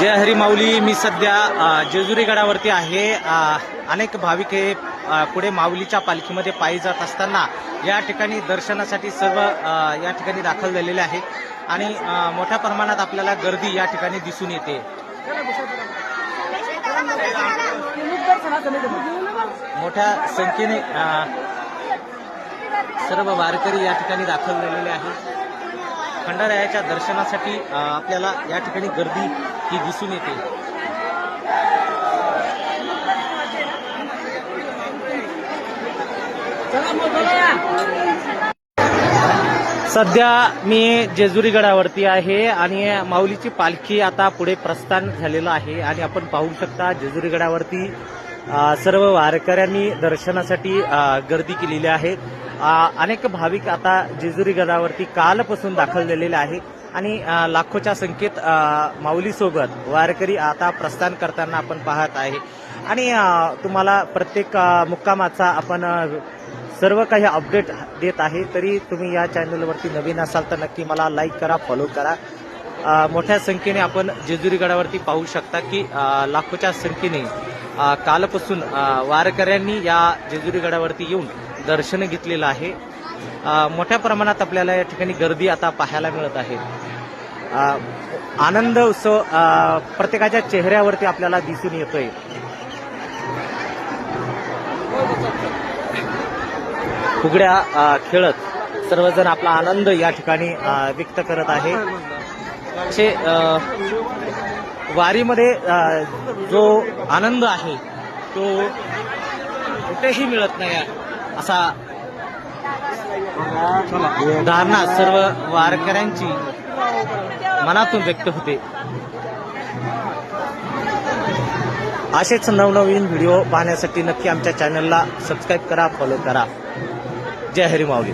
जय हरी माऊली मी सध्या जेजुरी गडावरती आहे. अनेक भाविक हे पुढे माऊलीच्या पालखीमध्ये पायी जात असताना या ठिकाणी दर्शनासाठी सर्व या ठिकाणी दाखल झालेले आहे आणि मोठ्या प्रमाणात आपल्याला गर्दी या ठिकाणी दिसून येते. मोठ्या संख्येने सर्व वारकरी या ठिकाणी दाखल झालेले आहेत. खंडारायाच्या दर्शनासाठी आपल्याला या ठिकाणी गर्दी ही दिसून येते. सध्या मी जेजुरी गडावरती आहे आणि माऊलीची पालखी आता पुढे प्रस्थान झालेलं आहे आणि आपण पाहू शकता जेजुरी गडावरती सर्व वारकऱ्यांनी दर्शनासाठी गर्दी केलेली आहे. अनेक भाविक आता जेजुरी गडावरती कालपासून दाखल झालेले आहे आणि लाखोच्या संख्येत माऊलीसोबत वारकरी आता प्रस्थान करताना आपण पाहत आहे. आणि तुम्हाला प्रत्येक मुक्कामाचा आपण सर्व काही अपडेट देत आहे. तरी तुम्ही या चॅनलवरती नवीन असाल तर नक्की मला लाईक करा फॉलो करा. मोठ्या संख्येने आपण जेजुरी गडावरती पाहू शकता की लाखोच्या संख्येने कालपासून वारकऱ्यांनी या जेजुरी गडावरती येऊन दर्शन घेतलेलं आहे. मोठ्या प्रमाणात आपल्याला या ठिकाणी गर्दी आता पाहायला मिळत आहे. आनंद उत्सव प्रत्येकाच्या चेहऱ्यावरती आपल्याला दिसून येतोय. फुगड्या खेळत. सर्वजण आपला आनंद या ठिकाणी व्यक्त करत आहे. असे वारीमध्ये जो आनंद आहे तो कुठेही मिळत नाही असा धारणा सर्व वारकऱ्यांची मनातून व्यक्त होते. असेच नवनवीन व्हिडिओ पाहण्यासाठी नक्की आमच्या चॅनलला सबस्क्राईब करा फॉलो करा. जय हरी माऊली.